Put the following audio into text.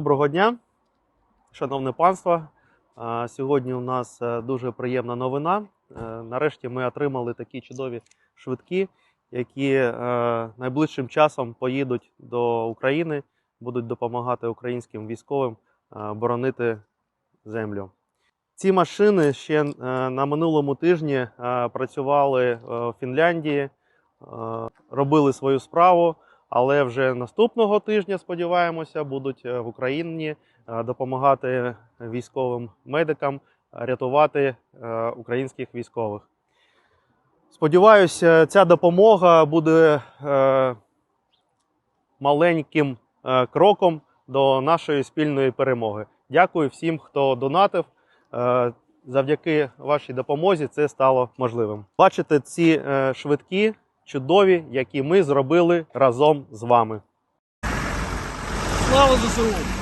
Доброго дня, шановне панство. Сьогодні у нас е, дуже приємна новина. Е, Нарешті ми отримали такі чудові швидкі, які е, найближчим часом поїдуть до України, будуть допомагати українським військовим боронити землю. Ці машини ще на минулому тижні працювали в Фінляндії, робили свою справу. Але вже наступного тижня, сподіваємося, будуть е, в Україні е, допомагати військовим медикам рятувати е, українських військових. Сподіваюся, ця допомога буде маленьким кроком до нашої спільної перемоги. Дякую всім, хто донатив. Завдяки вашій допомозі це стало можливим. Бачите ці швидкі, чудові, які ми зробили разом з вами. Слава ЗСУ!